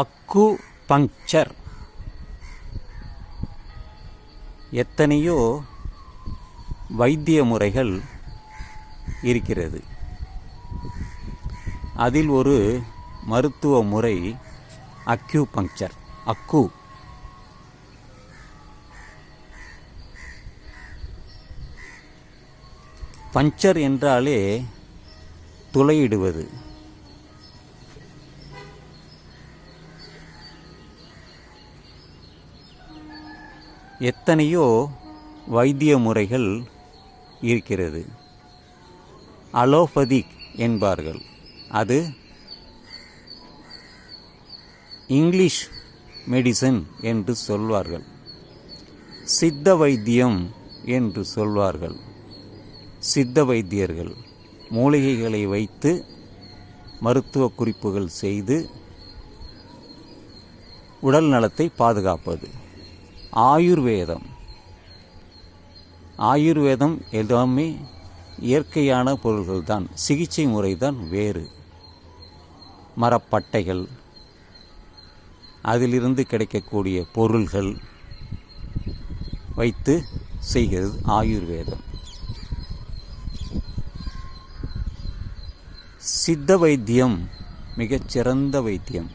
அக்கு பங்க்சர் எத்தனையோ வைத்திய முறைகள் இருக்கிறது. அதில் ஒரு மருத்துவ முறை அக்யூ பங்க்சர் அக்கு. பஞ்சர் என்றாலே துளையிடுவது. எத்தனையோ வைத்திய முறைகள் இருக்கிறது. அலோபதிக் என்பார்கள். அது இங்கிலீஷ் மெடிசன் என்று சொல்வார்கள். சித்த வைத்தியம் என்று சொல்வார்கள். சித்த வைத்தியர்கள் மூலிகைகளை வைத்து மருத்துவ குறிப்புகள் செய்து உடல் நலத்தை பாதுகாப்பது. ஆயுர்வேதம். ஆயுர்வேதம் எல்லாமே இயற்கையான பொருள்கள் தான் சிகிச்சை முறை தான் வேறு. மரப்பட்டைகள் அதிலிருந்து கிடைக்கக்கூடிய பொருள்கள் வைத்து செய்கிறது ஆயுர்வேதம். சித்த வைத்தியம் மிகச்சிறந்த வைத்தியம்.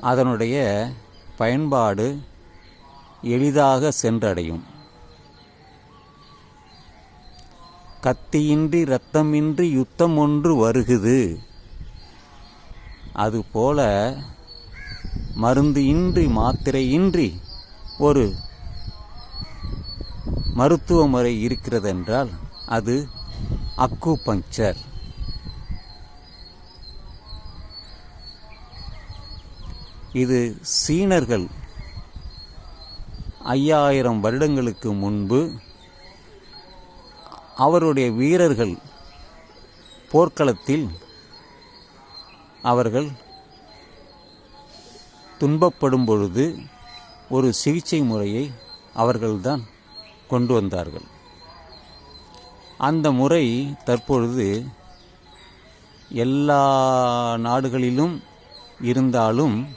அதனுடைய பயன்பாடு எளிதாக சென்றடையும். கத்தியின்றி இரத்தமின்றி யுத்தம் ஒன்று வருகுது. அதுபோல மருந்து இன்றி மாத்திரையின்றி ஒரு மருத்துவ முறை இருக்கிறதென்றால் அது அக்கு பஞ்சர் இது சீனர்கள் ஐயாயிரம் வருடங்களுக்கு முன்பு அவருடைய வீரர்கள் போர்க்களத்தில் அவர்கள் துன்பப்படும் பொழுது ஒரு சிகிச்சை முறையை அவர்கள்தான் கொண்டு வந்தார்கள். அந்த முறை தற்பொழுது எல்லா நாடுகளிலும் இருந்தாலும்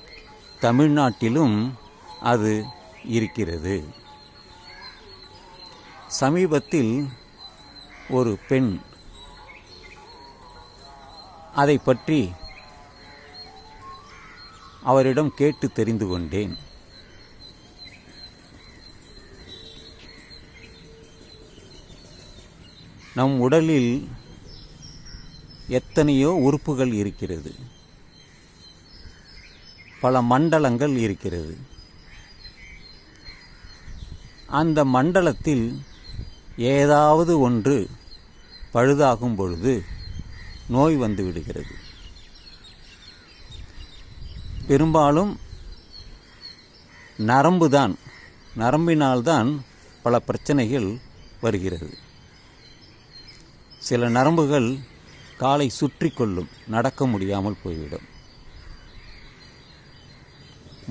தமிழ்நாட்டிலும் அது இருக்கிறது. சமீபத்தில் ஒரு பெண் அதை பற்றி அவரிடம் கேட்டு தெரிந்து கொண்டேன். நம் உடலில் எத்தனையோ உறுப்புகள் இருக்கிறது. பல மண்டலங்கள் இருக்கிறது. அந்த மண்டலத்தில் ஏதாவது ஒன்று பழுதாகும் பொழுது நோய் வந்து விடுகிறது. பெரும்பாலும் நரம்புதான் நரம்பினால்தான் பல பிரச்சனைகள் வருகிறது. சில நரம்புகள் காலை சுற்றி கொள்ளும் நடக்க முடியாமல் போய்விடும்.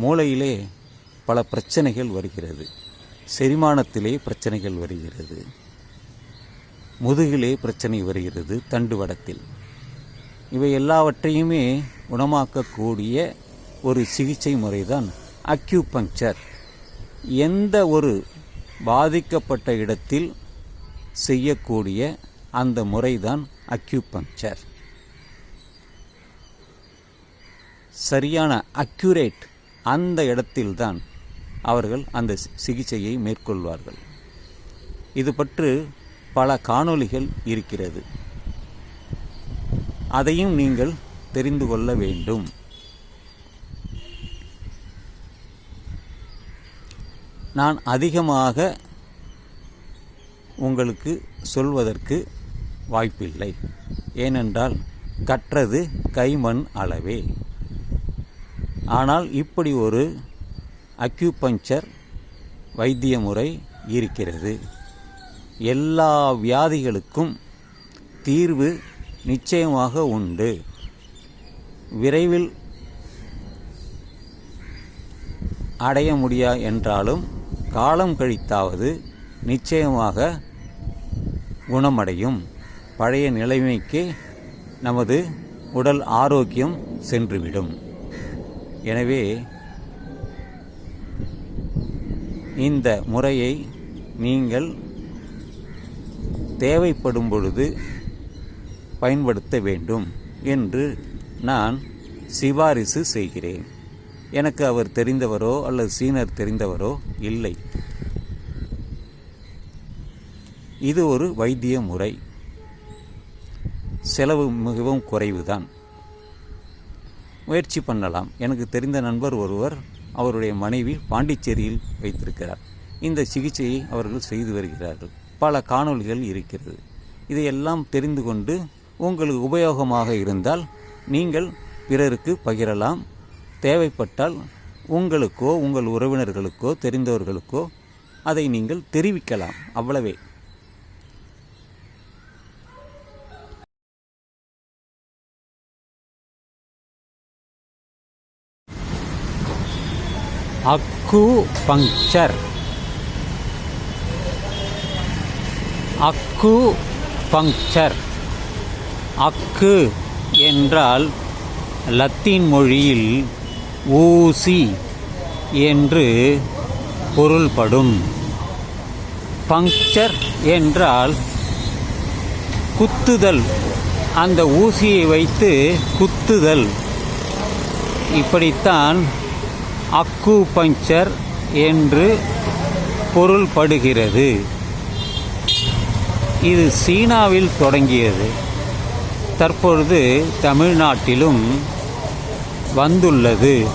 மூளையிலே பல பிரச்சனைகள் வருகிறது. செரிமானத்திலே பிரச்சனைகள் வருகிறது. முதுகிலே பிரச்சனை வருகிறது தண்டுவடத்தில் இவை எல்லாவற்றையுமே குணமாக்கக்கூடிய ஒரு சிகிச்சை முறைதான் அக்யூபங்க்சர். எந்த ஒரு பாதிக்கப்பட்ட இடத்தில் செய்யக்கூடிய அந்த முறைதான் அக்யூபங்க்சர். சரியான அக்யூரேட் அந்த இடத்தில்தான் அவர்கள் அந்த சிகிச்சையை மேற்கொள்வார்கள். இது பற்றி பல காணொளிகள் இருக்கிறது. அதையும் நீங்கள் தெரிந்து கொள்ள வேண்டும். நான் அதிகமாக உங்களுக்கு சொல்வதற்கு வாய்ப்பில்லை. ஏனென்றால் கற்றது கைமண் அளவே. ஆனால் இப்படி ஒரு அக்யூபஞ்சர் வைத்திய முறை இருக்கிறது. எல்லா வியாதிகளுக்கும் தீர்வு நிச்சயமாக உண்டு. விரைவில் அடைய முடியா என்றாலும் காலம் கழித்தாவது நிச்சயமாக குணமடையும். பழைய நிலைமைக்கு நமது உடல் ஆரோக்கியம் சென்றுவிடும். எனவே இந்த முறையை நீங்கள் தேவைப்படும் பொழுது பயன்படுத்த வேண்டும் என்று நான் சிபாரிசு செய்கிறேன். எனக்கு அவர் தெரிந்தவரோ அல்லது சீனர் தெரிந்தவரோ இல்லை. இது ஒரு வைத்திய முறை. செலவு மிகவும் குறைவுதான். முயற்சி பண்ணலாம். எனக்கு தெரிந்த நண்பர் ஒருவர் அவருடைய மனைவி பாண்டிச்சேரியில் வைத்திருக்கிறார். இந்த சிகிச்சையை அவர்கள் செய்து வருகிறார்கள். பல காணொளிகள் இருக்கிறது. இதையெல்லாம் தெரிந்து கொண்டு உங்களுக்கு உபயோகமாக இருந்தால் நீங்கள் பிறருக்கு பகிரலாம். தேவைப்பட்டால் உங்களுக்கோ உங்கள் உறவினர்களுக்கோ தெரிந்தவர்களுக்கோ அதை நீங்கள் தெரிவிக்கலாம். அவ்வளவே. அக்கு பங்க்சர் அக்கு பங்க்சர் அக்கு என்றால் லத்தீன் மொழியில் ஊசி என்று பொருள்படும். பங்க்சர் என்றால் குத்துதல். அந்த ஊசியை வைத்து குத்துதல். இப்படித்தான் அக்கு பஞ்சர் என்று பொருள்படுகிறது. இது சீனாவில் தொடங்கியது. தற்பொழுது தமிழ்நாட்டிலும் வந்துள்ளது.